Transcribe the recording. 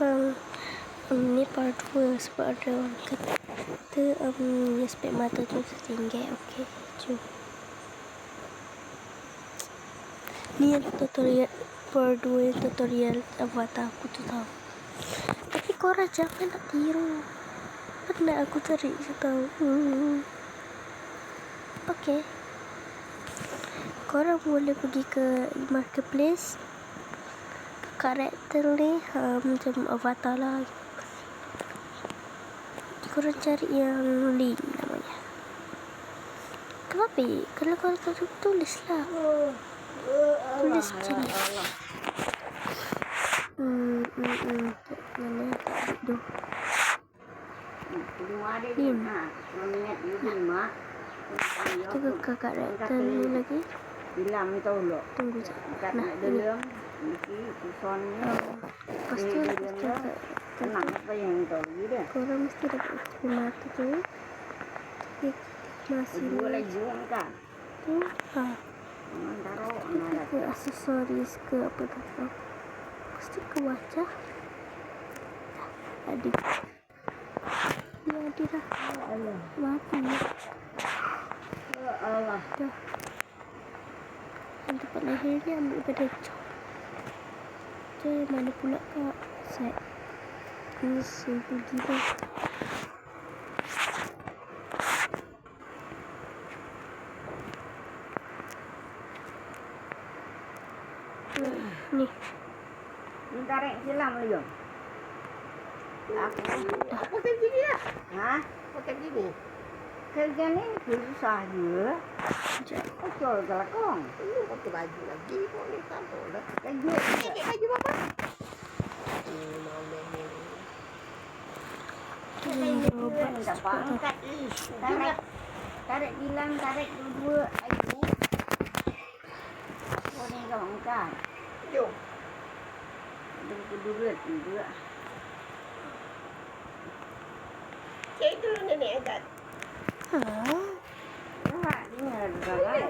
um, ni part 2 sebab ada orang kata um, aspek mata tu tertinggi okey jom ni yang tutorial part 2 yang tutorial avatar aku tu tau tapi korang jangan nak tiru pernah aku cari je tau hmm. okey korang boleh pergi ke marketplace karakter ni uh, macam avatar lah. Korang cari yang link namanya. Kenapa? Kalau korang tak tulis lah. Tulis macam ni. Hmm hmm hmm. Mana tu? Lim. Kita ke kakak karakter ni lagi. Bilang ni tahu lo. Tunggu sekejap. Kat Nah, nak dalam mesti tuson ni. Lepas tu Tenang apa yang tahu dia. korang mesti dapat HP mata tu. Tapi masih Dua lagi orang kan. tu. Ha. Taruh anak ke aksesoris ke apa tu. Oh. Lepas tu ke wajah. Adik. Ya, adik dah. Allah. Mati. Ya Allah. Dah. Yang tempat lahir dia ambil pada jauh. Tu mana pula kak? Set. Ini simple gila. Ni. Ni tarik silam lagi. Aku apa kerja dia? Ha? Apa kerja ni? Kerja susah juga. Sekejap. Betul ke lakong? Ini pakai baju lagi ni tampol dah. Kerja Ini baju apa? Mau ni. Tak Tarik Tarik bilang tarik dua-dua air Oh ni kau angkat Jom. Ada kedua dua Cik dulu nenek angkat. Ha. Nampak dengar ada